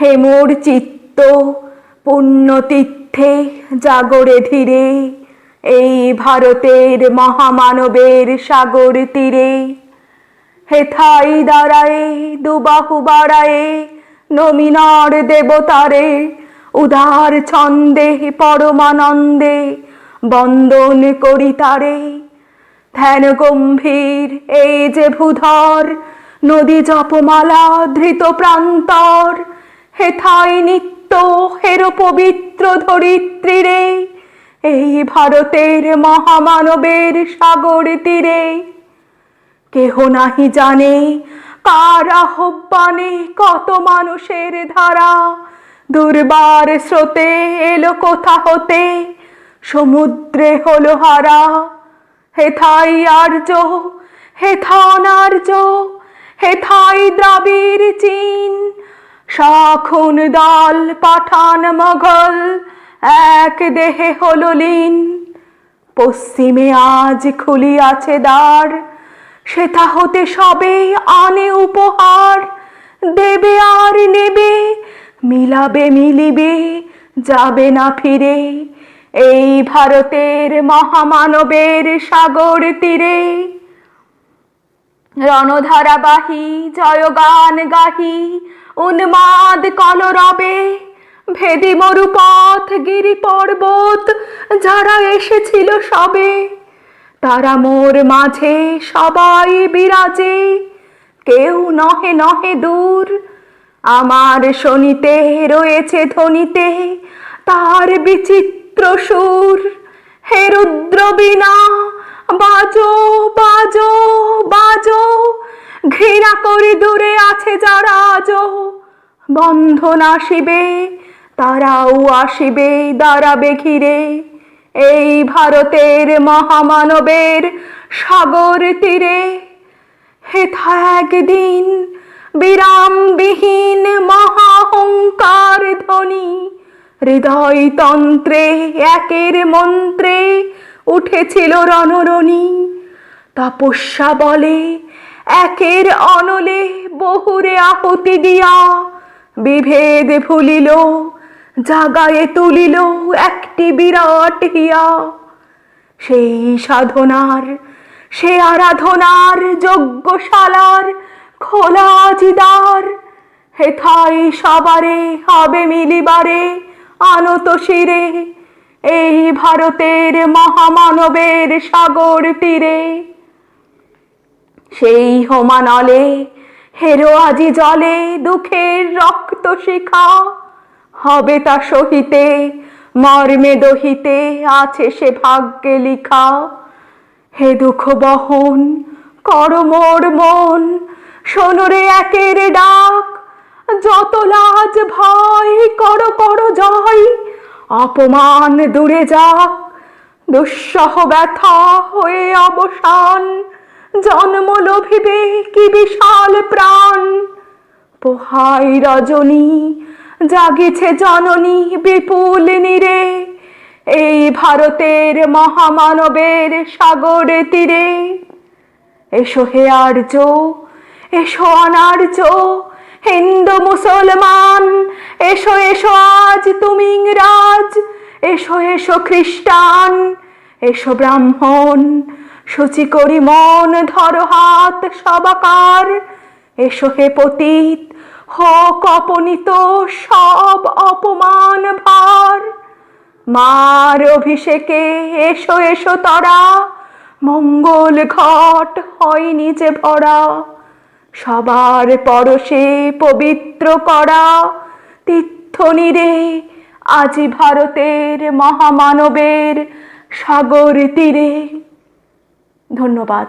হে মোর চিত্ত পুণ্যতীর্থে জাগরে ধীরে, এই ভারতের মহামানবের সাগর তীরে। হেথাই দাঁড়ায়ে, দুবাহু বাড়ায়ে, নমিনার দেবতারে, উদার ছন্দে পরমানন্দে বন্দন করি তারে। ধ্যান গম্ভীর এই যে ভূধর, নদী জপমালা ধৃত প্রান্তর হেথাই নিত্য হেরো পবিত্র ধরিত্রী রে। এই ভারতের মহামানবের সাগর তীরে। কেহ নাহি জানে কার আহ্বানে কত মানুষের ধারা। দুর্বার স্রোতে এলো কোথা হতে, সমুদ্রে হলো হারা। হেথাই আর্য হেথান আর্য হেথাই দ্রাবিড় চীন শাখুন দল, পাঠান মগল এক দেহে হলো পশ্চিমে আজ খুলিয়াছে দ্বার, সেথা হতে সবে আনে উপহার। দেবে আর নেবে, মিলাবে, মিলিবে, যাবে না ফিরে। এই ভারতের মহামানবের সাগর তীরে। রণধারাবাহী জয়গান গাহি উন্মাদ কলরবে ভেদি মরুপথ গিরি পর্বত, যারা এসেছিল সবে, তারা মোর মাঝে সবাই বিরাজে। কেউ নহে নহে দূর, আমার শনিতে রয়েছে ধনিতে তার বিচিত্র সুর। হে বিনা, বাজো বাজো বাজো ঘৃণা করে দূরে আছে যারা আজো বন্ধন আসিবে তারাও আসিবে দাঁড়াবে ঘিরে। এই ভারতের মহামানবের সাগর তীরে হেথা একদিন বিরামবিহীন মহাহংকার ধ্বনি হৃদয় তন্ত্রে একের মন্ত্রে উঠেছিল রণরণী, তপস্যা বলে একের অনলে বহুরে আহুতি দিয়া। বিভেদ ভুলিল, জাগায়ে তুলিল একটি বিরাট হিয়া। সেই সাধনার, সে আরাধনার যজ্ঞশালার খোলা জিদার। হেথাই সবারে হবে মিলিবারে আনত শিরে, এই ভারতের মহামানবের সাগর তীরে। সেই হোমানলে, হেরো আজি জলে দুঃখের রক্ত শিখা। হবে তা সহিতে, মর্মে দহিতে আছে সে ভাগ্যে লিখা। হে দুঃখ বহন, কর মোর মন শোনরে একের ডাক। যত লাজ ভয়, কর কর জয়। অপমান দূরে যাক, দুঃসহ ব্যথা হয়ে অবসান। জন্ম লোভিবে কি বিশাল প্রাণ? পোহাই রজনী, জাগিছে জননী বিপুল নীরে। এই ভারতের মহামানবের সাগর তীরে। এসো হে আর্য, এসো অনার্য, হিন্দু, মুসলমান, এসো এসো আজ তুমি ইংরাজ, এসো এসো খ্রিস্টান, এসো ব্রাহ্মণ সূচি করি মন, ধর হাত, সবাকার। এসো হে পতীত, হোক অপনীত, সব অপমান ভার। মার অভিষেকে এসো এসো তরা। মঙ্গল ঘট হয় নিজে ভরা। সবার পরশে পবিত্র করা। তীর্থ নিরে আজি ভারতের মহামানবের সাগর তীরে ধন্যবাদ।